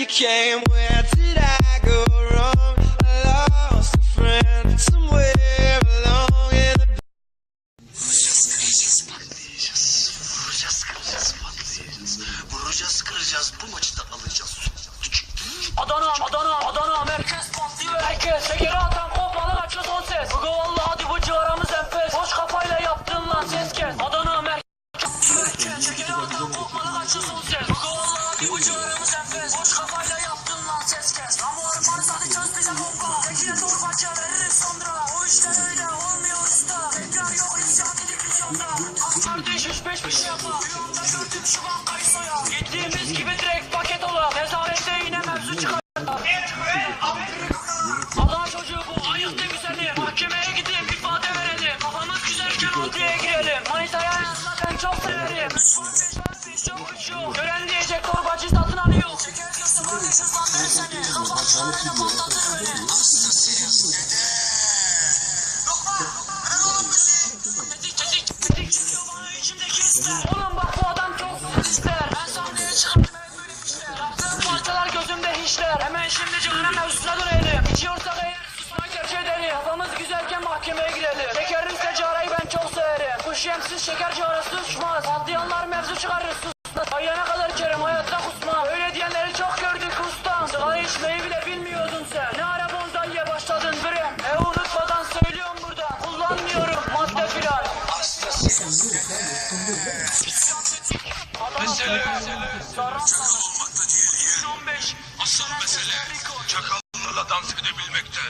you came, where did I go wrong? I lost a friend somewhere along in the Vuracağız, kıracağız, patlayacağız. Vuracağız, kıracağız, bu maçı da alacağız. Adana, Adana, Adana, merkez patlıyor herkes. Şekeri bu civarımız enfes. Boş kafayla yaptın lan ses kes. Lan bu arımanız hadi çöz bize bomba. Tekine başa veririz sonra. O işler öyle olmuyor usta. Tekrar yok isyan televizyonda. Kardeş üç beş bir şey yapar. Rüyamda gördüm şu bankayı soya. Gittiğimiz gibi direkt paket ola. Nezarette yine mevzu çıkar. Adana çocuğu bu ayıktı güzeli Mahkemeye gidip ifade verelim Kafamız güzelken odaya girelim Manitaya ben çok severim hızlandır seni Kapat şöyle bak bu adam çok ister Ben sahneye işler Yaptığım parçalar gözümde hiçler Hemen şimdi canına mevzusuna dönelim İçiyorsak eğer susmayı tercih edelim Kafamız güzelken mahkemeye girelim Şekerli secarayı ben çok severim Kuş yemsiz şeker carası uçmaz. Patlayanlar mevzu çıkarır buradan Kullanmıyorum madde filan Mesele Sarı 15 Asıl mesele çakallarla dans edebilmekte.